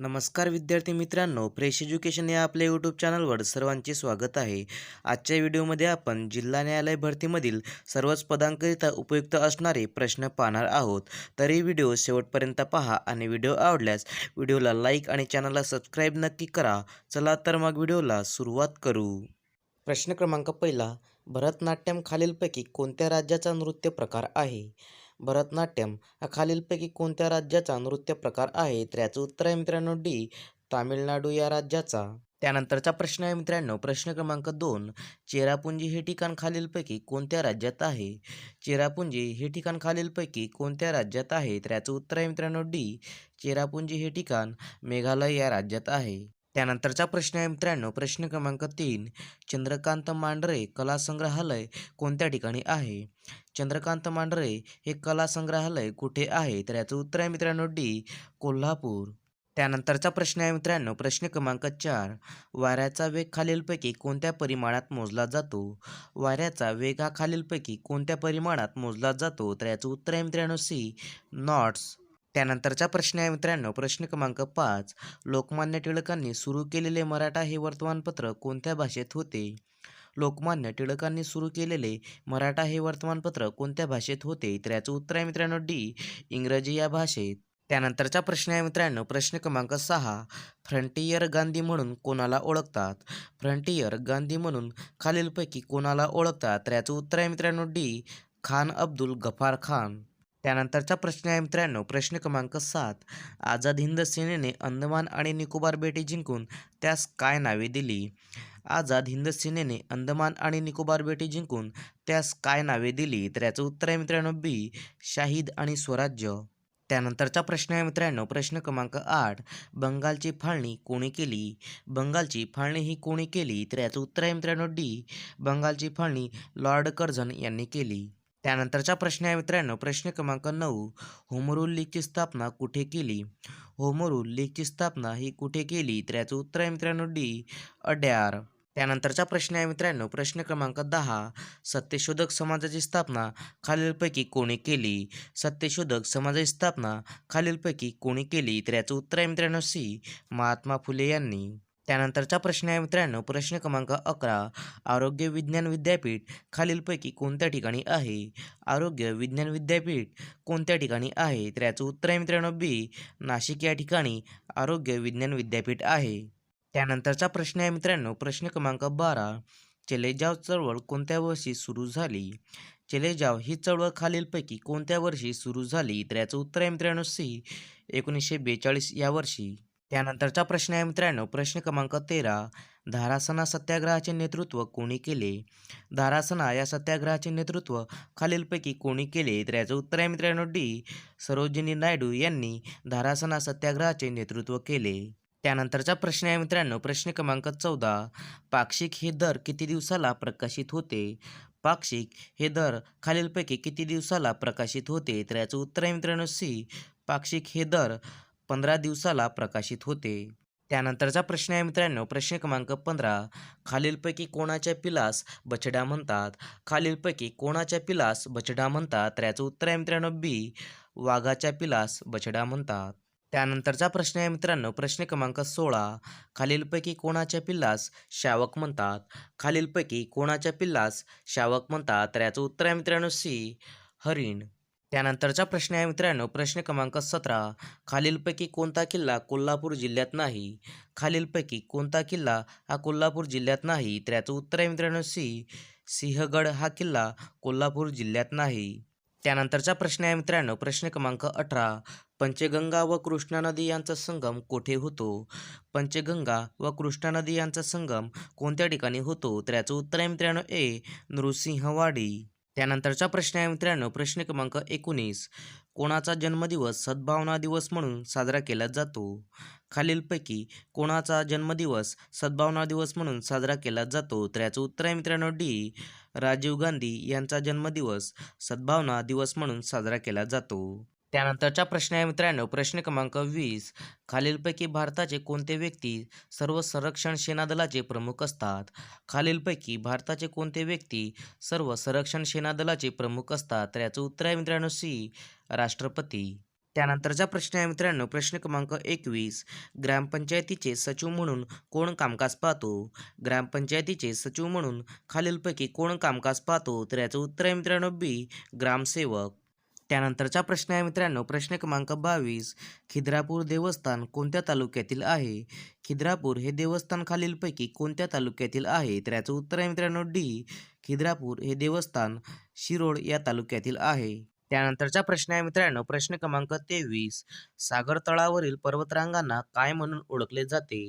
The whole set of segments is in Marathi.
नमस्कार विद्यार्थी मित्रांनो फ्रेश एज्युकेशन या आपल्या यूट्यूब चॅनलवर सर्वांचे स्वागत आहे. आजच्या व्हिडिओमध्ये आपण जिल्हा न्यायालय भरतीमधील सर्वच पदांकरिता उपयुक्त असणारे प्रश्न पाहणार आहोत. तरी व्हिडिओ शेवटपर्यंत पहा आणि व्हिडिओ आवडल्यास व्हिडिओला लाईक आणि चॅनलला सबस्क्राईब नक्की करा. चला तर मग व्हिडिओला सुरुवात करू. प्रश्न क्रमांक पहिला भरतनाट्यम खालीलपैकी कोणत्या राज्याचा नृत्य प्रकार आहे? भरतनाट्यम हा खालीलपैकी कोणत्या राज्याचा नृत्य प्रकार आहे तर याचं उत्तर आहे मित्रांनो डी तामिळनाडू या राज्याचा. त्यानंतरचा प्रश्न आहे मित्रांनो प्रश्न क्रमांक दोन चेरापुंजी हे ठिकाण खालीलपैकी कोणत्या राज्यात आहे? चेरापुंजी हे ठिकाण खालीलपैकी कोणत्या राज्यात आहे? तर याचं उत्तर आहे मित्रांनो डी चेरापुंजी हे ठिकाण मेघालय या राज्यात आहे. त्यानंतरचा प्रश्न आहे मित्रांनो. प्रश्न क्रमांक तीन चंद्रकांत मांढरे कला संग्रहालय कोणत्या ठिकाणी आहे? चंद्रकांत मांढरे हे कला संग्रहालय कुठे आहे? तर याचं उत्तर आहे मित्रांनो डी कोल्हापूर. त्यानंतरचा प्रश्न आहे मित्रांनो. प्रश्न क्रमांक चार वाऱ्याचा वेग खालीलपैकी कोणत्या परिमाणात मोजला जातो? वाऱ्याचा वेग हा खालीलपैकी कोणत्या परिमाणात मोजला जातो? तर याचं उत्तर आहे मित्रांनो सी नॉट्स त्यानंतरचा प्रश्न आहे मित्रांनो. प्रश्न क्रमांक पाच. लोकमान्य टिळकांनी सुरू केलेले मराठा हे वर्तमानपत्र कोणत्या भाषेत होते? लोकमान्य टिळकांनी सुरू केलेले मराठा हे वर्तमानपत्र कोणत्या भाषेत होते? तर याचं उत्तर आहे मित्रांनो डी इंग्रजी या भाषेत. त्यानंतरचा प्रश्न आहे मित्रांनो. प्रश्न क्रमांक सहा. फ्रंटियर गांधी म्हणून कोणाला ओळखतात? फ्रंटियर गांधी म्हणून खालीलपैकी कोणाला ओळखतात? तर याचं उत्तर आहे मित्रांनो डी खान अब्दुल गफार खान. त्यानंतरचा प्रश्न आहे मित्रांनो. प्रश्न क्रमांक सात. आझाद हिंद सेनेने अंदमान आणि निकोबार बेटे जिंकून त्यास काय नावे दिली? आझाद हिंद सेनेने अंदमान आणि निकोबार बेटे जिंकून त्यास काय नावे दिली? तर याचं उत्तर आहे मित्रांनो बी. शाहिद आणि स्वराज्य. त्यानंतरचा प्रश्न आहे मित्रांनो. प्रश्न क्रमांक आठ. बंगालची फाळणी कोणी केली? बंगालची फाळणी ही कोणी केली? तर याचं उत्तर आहे मित्रांनो डी. बंगालची फाळणी लॉर्ड कर्झन यांनी केली. त्यानंतरचा प्रश्न आहे मित्रांनो. प्रश्न क्रमांक नऊ. होमरूल लीगची स्थापना कुठे केली? होमरूल लीगची स्थापना ही कुठे केली? तर याचं उत्तर आहे मित्रांनो डी. अड्यार. त्यानंतरचा प्रश्न आहे मित्रांनो. प्रश्न क्रमांक दहा. सत्यशोधक समाजाची स्थापना खालीलपैकी कोणी केली? सत्यशोधक समाजाची स्थापना खालीलपैकी कोणी केली? तर याचं उत्तर आहे मित्रांनो सी. महात्मा फुले यांनी. त्यानंतरचा प्रश्न आहे मित्रांनो. प्रश्न क्रमांक अकरा आरोग्य विज्ञान विद्यापीठ खालीलपैकी कोणत्या ठिकाणी आहे? आरोग्य विज्ञान विद्यापीठ कोणत्या ठिकाणी आहे? तर याचं उत्तर आहे मित्रांनो बी नाशिक या ठिकाणी आरोग्य विज्ञान विद्यापीठ आहे. त्यानंतरचा प्रश्न आहे मित्रांनो. प्रश्न क्रमांक बारा चलेजाव चळवळ कोणत्या वर्षी सुरू झाली? चलेजाव ही चळवळ खालीलपैकी कोणत्या वर्षी सुरू झाली? तर याचं उत्तर आहे मित्रांनो सी एकोणीसशे बेचाळीस या वर्षी. त्यानंतरचा प्रश्न आहे मित्रांनो. प्रश्न क्रमांक तेरा धारासना सत्याग्रहाचे नेतृत्व कोणी केले? धारासना या सत्याग्रहाचे नेतृत्व खालीलपैकी कोणी केले? तर याचं उत्तर आहे मित्रांनो डी. सरोजिनी नायडू यांनी धारासना सत्याग्रहाचे नेतृत्व केले. त्यानंतरचा प्रश्न आहे मित्रांनो. प्रश्न क्रमांक चौदा पाक्षिक हे दर किती दिवसाला प्रकाशित होते? पाक्षिक हे दर खालीलपैकी किती दिवसाला प्रकाशित होते? तर याचं उत्तर आहे मित्रांनो सी. पाक्षिक हे दर पंधरा दिवसाला प्रकाशित होते. त्यानंतरचा प्रश्न आहे मित्रांनो प्रश्न क्रमांक पंधरा. खालीलपैकी कोणाच्या पिलास बछडा म्हणतात? खालीलपैकी कोणाच्या पिलास बछडा म्हणतात? तर याचं उत्तर आहे मित्रांनो बी वाघाच्या पिलास बछडा म्हणतात. त्यानंतरचा प्रश्न आहे मित्रांनो प्रश्न क्रमांक सोळा. खालीलपैकी कोणाच्या पिल्लास शावक म्हणतात? खालीलपैकी कोणाच्या पिल्लास शावक म्हणतात? तर याचं उत्तर आहे मित्रांनो सी हरिण. त्यानंतरचा प्रश्न आहे मित्रांनो. प्रश्न क्रमांक सतरा. खालीलपैकी कोणता किल्ला कोल्हापूर जिल्ह्यात नाही? खालीलपैकी कोणता किल्ला हा कोल्हापूर जिल्ह्यात नाही? तर याचं उत्तर आहे मित्रांनो सी. सिंहगड हा किल्ला कोल्हापूर जिल्ह्यात नाही. त्यानंतरचा प्रश्न आहे मित्रांनो. प्रश्न क्रमांक अठरा. पंचगंगा व कृष्णा नदी यांचा संगम कोठे होतो? पंचगंगा व कृष्णा नदी यांचा संगम कोणत्या ठिकाणी होतो? तर याचं उत्तर आहे मित्रांनो ए. नृसिंहवाडी. त्यानंतरचा प्रश्न आहे मित्रांनो प्रश्न क्रमांक एकोणीस. कोणाचा जन्मदिवस सद्भावना दिवस म्हणून साजरा केला जातो? खालीलपैकी कोणाचा जन्मदिवस सद्भावना दिवस म्हणून साजरा केला जातो? तर याचं उत्तर आहे मित्रांनो डी. राजीव गांधी यांचा जन्मदिवस सद्भावना दिवस म्हणून साजरा केला जातो. त्यानंतरचा प्रश्न आहे मित्रांनो. प्रश्न क्रमांक वीस. खालीलपैकी भारताचे कोणते व्यक्ती सर्व संरक्षण सेना दलाचे प्रमुख असतात? खालीलपैकी भारताचे कोणते व्यक्ती सर्व संरक्षण सेना दलाचे प्रमुख असतात? तर याचं उत्तर आहे मित्रांनो सी. राष्ट्रपती. त्यानंतरचा प्रश्न आहे मित्रांनो. प्रश्न क्रमांक एकवीस. ग्रामपंचायतीचे सचिव म्हणून कोण कामकाज पाहतो? ग्रामपंचायतीचे सचिव म्हणून खालीलपैकी कोण कामकाज पाहतो? तर याचं उत्तर आहे मित्रांनो बी. ग्रामसेवक. त्यानंतरचा प्रश्न आहे मित्रांनो. प्रश्न क्रमांक बावीस खिद्रापूर देवस्थान कोणत्या तालुक्यातील आहे? खिद्रापूर हे देवस्थान खालीलपैकी कोणत्या तालुक्यातील आहे? तर याचं उत्तर आहे मित्रांनो डी खिद्रापूर हे देवस्थान शिरोड या तालुक्यातील आहे. त्यानंतरचा प्रश्न आहे मित्रांनो प्रश्न क्रमांक तेवीस सागर तळावरील पर्वतरांगांना काय म्हणून ओळखले जाते?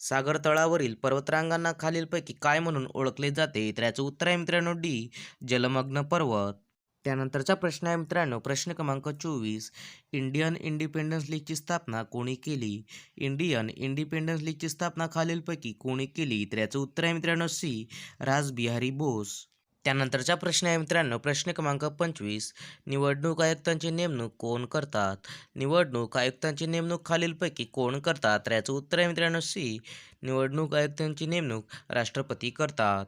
सागर तळावरील पर्वतरांगांना खालीलपैकी काय म्हणून ओळखले जाते? तर याचं उत्तर आहे मित्रांनो डी जलमग्न पर्वत. त्यानंतरचा प्रश्न आहे मित्रांनो. प्रश्न क्रमांक चोवीस. इंडियन इंडिपेंडन्स लीगची स्थापना कोणी केली? इंडियन इंडिपेंडन्स लीगची स्थापना खालीलपैकी कोणी केली? तर याचं उत्तर आहे मित्रांनो सी. राजबिहारी बोस. त्यानंतरचा प्रश्न आहे मित्रांनो. प्रश्न क्रमांक पंचवीस. निवडणूक आयुक्तांची नेमणूक कोण करतात? निवडणूक आयुक्तांची नेमणूक खालीलपैकी कोण करतात? तर याचं उत्तर आहे मित्रांनो सी. निवडणूक आयुक्तांची नेमणूक राष्ट्रपती करतात.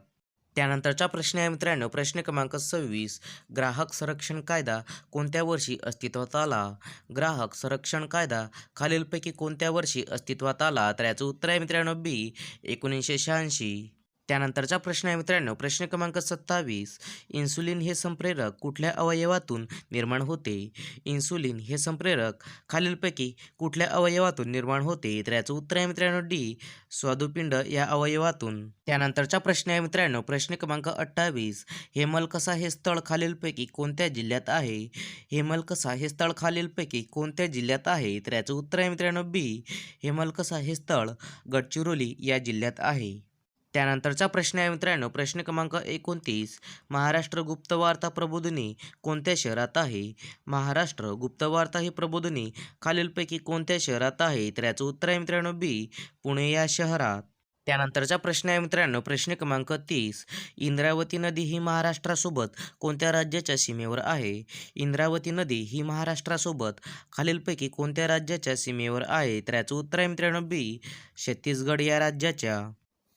त्यानंतरचा प्रश्न आहे मित्रांनो. प्रश्न क्रमांक सव्वीस ग्राहक संरक्षण कायदा कोणत्या वर्षी अस्तित्वात आला? ग्राहक संरक्षण कायदा खालीलपैकी कोणत्या वर्षी अस्तित्वात आला? तर याचं उत्तर आहे मित्रांनो बी एकोणीसशे शहाऐंशी. त्यानंतरचा प्रश्न आहे मित्रांनो. प्रश्न क्रमांक सत्तावीस. इन्सुलिन हे संप्रेरक कुठल्या अवयवातून निर्माण होते? इन्सुलिन हे संप्रेरक खालीलपैकी कुठल्या अवयवातून निर्माण होते? तर याचं उत्तर आहे मित्रांनो डी. स्वादुपिंड या अवयवातून. त्यानंतरचा प्रश्न आहे मित्रांनो. प्रश्न क्रमांक अठ्ठावीस. हेमलकसा हे स्थळ खालीलपैकी कोणत्या जिल्ह्यात आहे? हेमलकसा हे स्थळ खालीलपैकी कोणत्या जिल्ह्यात आहे? तर याचं उत्तर आहे मित्रांनो बी. हेमलकसा हे स्थळ गडचिरोली या जिल्ह्यात आहे. त्यानंतरचा प्रश्न आहे मित्रांनो. प्रश्न क्रमांक एकोणतीस. महाराष्ट्र गुप्तवार्ता प्रबोधिनी कोणत्या शहरात आहे? महाराष्ट्र गुप्तवार्ता ही प्रबोधिनी खालीलपैकी कोणत्या शहरात आहे? तर याचं उत्तर आहे मित्रांनो बी पुणे या शहरात. त्यानंतरचा प्रश्न आहे मित्रांनो. प्रश्न क्रमांक तीस. इंद्रावती नदी ही महाराष्ट्रासोबत कोणत्या राज्याच्या सीमेवर आहे? इंद्रावती नदी ही महाराष्ट्रासोबत खालीलपैकी कोणत्या राज्याच्या सीमेवर आहे? तर याचं उत्तर आहे मित्रांनो बी छत्तीसगड या राज्याच्या.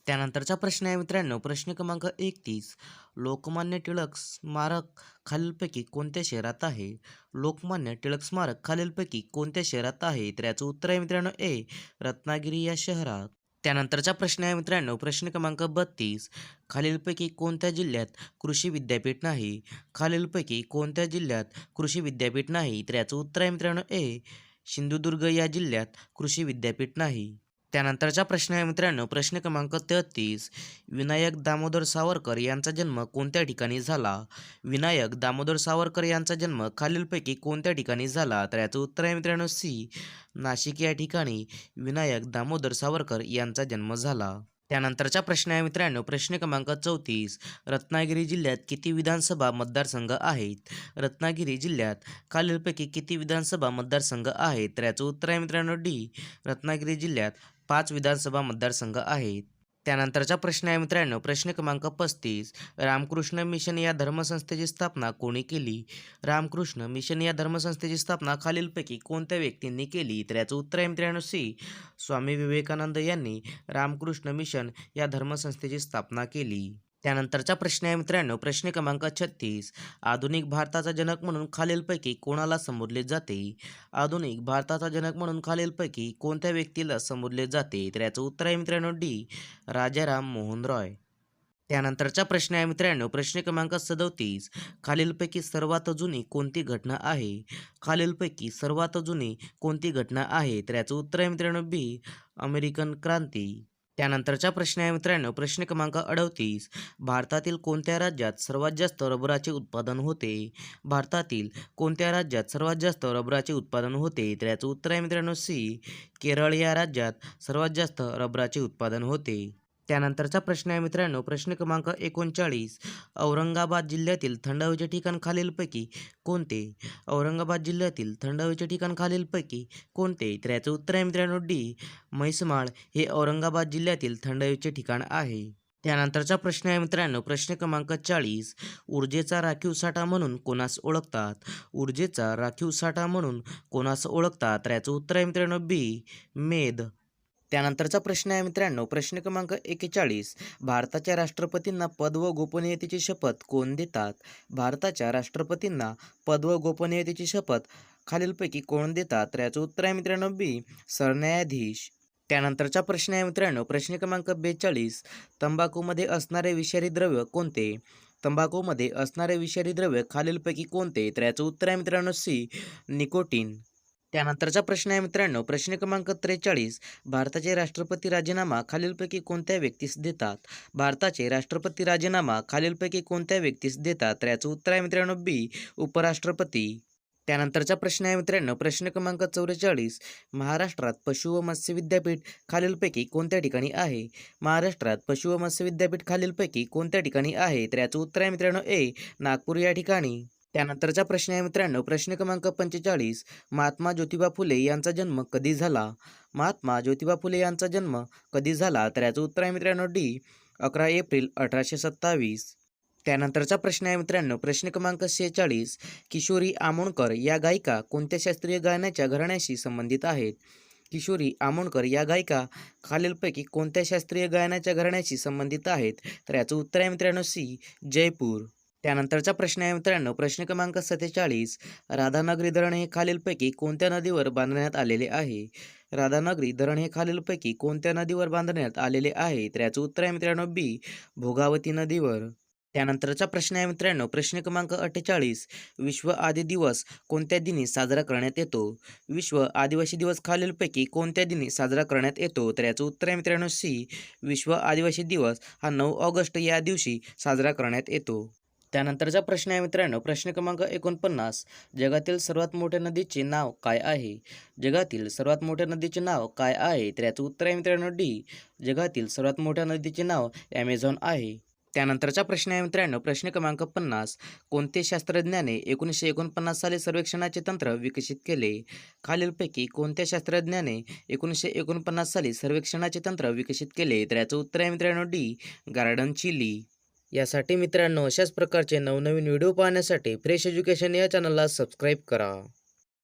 त्यानंतरचा प्रश्न आहे मित्रांनो. प्रश्न क्रमांक एकतीस. लोकमान्य टिळक स्मारक खालीलपैकी कोणत्या शहरात आहे? लोकमान्य टिळक स्मारक खालीलपैकी कोणत्या शहरात आहे? तर याचं उत्तर आहे मित्रांनो ए रत्नागिरी या शहरात. त्यानंतरचा प्रश्न आहे मित्रांनो. प्रश्न क्रमांक बत्तीस. खालीलपैकी कोणत्या जिल्ह्यात कृषी विद्यापीठ नाही? खालीलपैकी कोणत्या जिल्ह्यात कृषी विद्यापीठ नाही? तर याचं उत्तर आहे मित्रांनो ए सिंधुदुर्ग या जिल्ह्यात कृषी विद्यापीठ नाही. त्यानंतरचा प्रश्न आहे मित्रांनो. प्रश्न क्रमांक तेहतीस. विनायक दामोदर सावरकर यांचा जन्म कोणत्या ठिकाणी झाला? विनायक दामोदर सावरकर यांचा जन्म खालीलपैकी कोणत्या ठिकाणी झाला? तर याचं उत्तर आहे मित्रांनो सी. नाशिक या ठिकाणी विनायक दामोदर सावरकर यांचा जन्म झाला. त्यानंतरचा प्रश्न आहे मित्रांनो. प्रश्न क्रमांक चौतीस. रत्नागिरी जिल्ह्यात किती विधानसभा मतदारसंघ आहेत? रत्नागिरी जिल्ह्यात खालीलपैकी किती विधानसभा मतदारसंघ आहेत? तर याचं उत्तर आहे मित्रांनो डी. रत्नागिरी जिल्ह्यात पाच विधानसभा मतदारसंघ आहेत. त्यानंतरचा प्रश्न आहे मित्रांनो प्रश्न क्रमांक पस्तीस. रामकृष्ण मिशन या धर्मसंस्थेची स्थापना कोणी केली? रामकृष्ण मिशन या धर्मसंस्थेची स्थापना खालीलपैकी कोणत्या व्यक्तींनी केली? तर याचं उत्तर आहे मित्रांनो सी. स्वामी विवेकानंद यांनी रामकृष्ण मिशन या धर्मसंस्थेची स्थापना केली. त्यानंतरचा प्रश्न आहे मित्रांनो प्रश्न क्रमांक छत्तीस. आधुनिक भारताचा जनक म्हणून खालीलपैकी कोणाला संबोधले जाते? आधुनिक भारताचा जनक म्हणून खालीलपैकी कोणत्या व्यक्तीला संबोधले जाते? तर याचं उत्तर आहे मित्रांनो डी. राजाराम मोहन रॉय. त्यानंतरचा प्रश्न आहे मित्रांनो प्रश्न क्रमांक सदोतीस. खालीलपैकी सर्वात जुनी कोणती घटना आहे? खालीलपैकी सर्वात जुनी कोणती घटना आहे? तर याचं उत्तर आहे मित्रांनो बी. अमेरिकन क्रांती. त्यानंतरचा प्रश्न आहे मित्रांनो. प्रश्न क्रमांक अडतीस. भारतातील कोणत्या राज्यात सर्वात जास्त रबराचे उत्पादन होते? भारतातील कोणत्या राज्यात सर्वात जास्त रबराचे उत्पादन होते? तर याचं उत्तर आहे मित्रांनो सी. केरळ या राज्यात सर्वात जास्त रबराचे उत्पादन होते. त्यानंतरचा प्रश्न आहे मित्रांनो. प्रश्न क्रमांक एकोणचाळीस. औरंगाबाद जिल्ह्यातील थंड हवेचे ठिकाण खालीलपैकी कोणते? औरंगाबाद जिल्ह्यातील थंड हवेचे ठिकाण खालीलपैकी कोणते? तर याचं उत्तर आहे मित्रांनो डी. म्हैसमाळ हे औरंगाबाद जिल्ह्यातील थंड हवेचे ठिकाण आहे. त्यानंतरचा प्रश्न आहे मित्रांनो. प्रश्न क्रमांक चाळीस. ऊर्जेचा राखीव साठा म्हणून कोणास ओळखतात? ऊर्जेचा राखीव साठा म्हणून कोणास ओळखतात? तर याचं उत्तर आहे मित्रांनो बी. मेद. त्यानंतरचा प्रश्न आहे मित्रांनो प्रश्न क्रमांक एकेचाळीस. भारताच्या राष्ट्रपतींना पद व गोपनीयतेची शपथ कोण देतात? भारताच्या राष्ट्रपतींना पद व गोपनीयतेची शपथ खालीलपैकी कोण देतात? तर याचं उत्तर आहे मित्रांनो बी सरन्यायाधीश. त्यानंतरचा प्रश्न आहे मित्रांनो प्रश्न क्रमांक बेचाळीस. तंबाखूमध्ये असणारे विषारी द्रव्य कोणते? तंबाखूमध्ये असणारे विषारी द्रव्य खालीलपैकी कोणते? तर याचं उत्तर आहे मित्रांनो सी निकोटीन. त्यानंतरचा प्रश्न आहे मित्रांनो. प्रश्न क्रमांक त्रेचाळीस भारताचे राष्ट्रपती राजीनामा खालीलपैकी कोणत्या व्यक्तीस देतात? भारताचे राष्ट्रपती राजीनामा खालीलपैकी कोणत्या व्यक्तीस देतात? तर याचं उत्तर आहे मित्रांनो बी उपराष्ट्रपती. त्यानंतरचा प्रश्न आहे मित्रांनो. प्रश्न क्रमांक चौवेचाळीस महाराष्ट्रात पशु व मत्स्य विद्यापीठ खालीलपैकी कोणत्या ठिकाणी आहे? महाराष्ट्रात पशु व मत्स्य विद्यापीठ खालीलपैकी कोणत्या ठिकाणी आहे? तर याचं उत्तर आहे मित्रांनो ए नागपूर या ठिकाणी. त्यानंतरचा प्रश्न आहे मित्रांनो. प्रश्न क्रमांक पंचेचाळीस महात्मा ज्योतिबा फुले यांचा जन्म कधी झाला? महात्मा ज्योतिबा फुले यांचा जन्म कधी झाला? तर याचं उत्तर आहे मित्रांनो डी अकरा एप्रिल अठराशे सत्तावीस. त्यानंतरचा प्रश्न आहे मित्रांनो. प्रश्न क्रमांक शेहेचाळीस किशोरी आमोणकर या गायिका कोणत्या शास्त्रीय गायनाच्या घराण्याशी संबंधित आहेत? किशोरी आमोणकर या गायिका खालीलपैकी कोणत्या शास्त्रीय गायनाच्या घराण्याशी संबंधित आहेत? तर याचं उत्तर आहे मित्रांनो सी जयपूर. त्यानंतरचा प्रश्न आहे मित्रांनो. प्रश्न क्रमांक सत्तेचाळीस राधानगरी धरण हे खालीलपैकी कोणत्या नदीवर बांधण्यात आलेले आहे? राधानगरी धरण हे खालीलपैकी कोणत्या नदीवर बांधण्यात आलेले आहे? तर याचं उत्तर आहे मित्रांनो बी भोगावती नदीवर. त्यानंतरचा प्रश्न आहे मित्रांनो प्रश्न क्रमांक अठ्ठेचाळीस विश्व आदी दिवस कोणत्या दिनी साजरा करण्यात येतो? विश्व आदिवासी दिवस खालीलपैकी कोणत्या दिनी साजरा करण्यात येतो? तर याचं उत्तर आहे मित्रांनो सी विश्व आदिवासी दिवस हा नऊ ऑगस्ट या दिवशी साजरा करण्यात येतो. त्यानंतरचा प्रश्न आहे मित्रांनो प्रश्न क्रमांक एकोणपन्नास. जगातील सर्वात मोठ्या नदीचे नाव काय आहे? जगातील सर्वात मोठ्या नदीचे नाव काय आहे? तर याचं उत्तर आहे मित्रांनो डी. जगातील सर्वात मोठ्या नदीचे नाव ॲमेझॉन आहे. त्यानंतरचा प्रश्न आहे मित्रांनो प्रश्न क्रमांक पन्नास. कोणते शास्त्रज्ञाने एकोणीसशे एकोणपन्नास साली सर्वेक्षणाचे तंत्र विकसित केले? खालीलपैकी कोणत्या शास्त्रज्ञाने एकोणीसशे एकोणपन्नास साली सर्वेक्षणाचे तंत्र विकसित केले? तर याचं उत्तर आहे मित्रांनो डी. Garden chilli. यासाठी मित्रांनो अशाच प्रकारचे नवनवीन व्हिडिओ पाहण्यासाठी फ्रेश एज्युकेशन या चॅनलला सबस्क्राईब करा.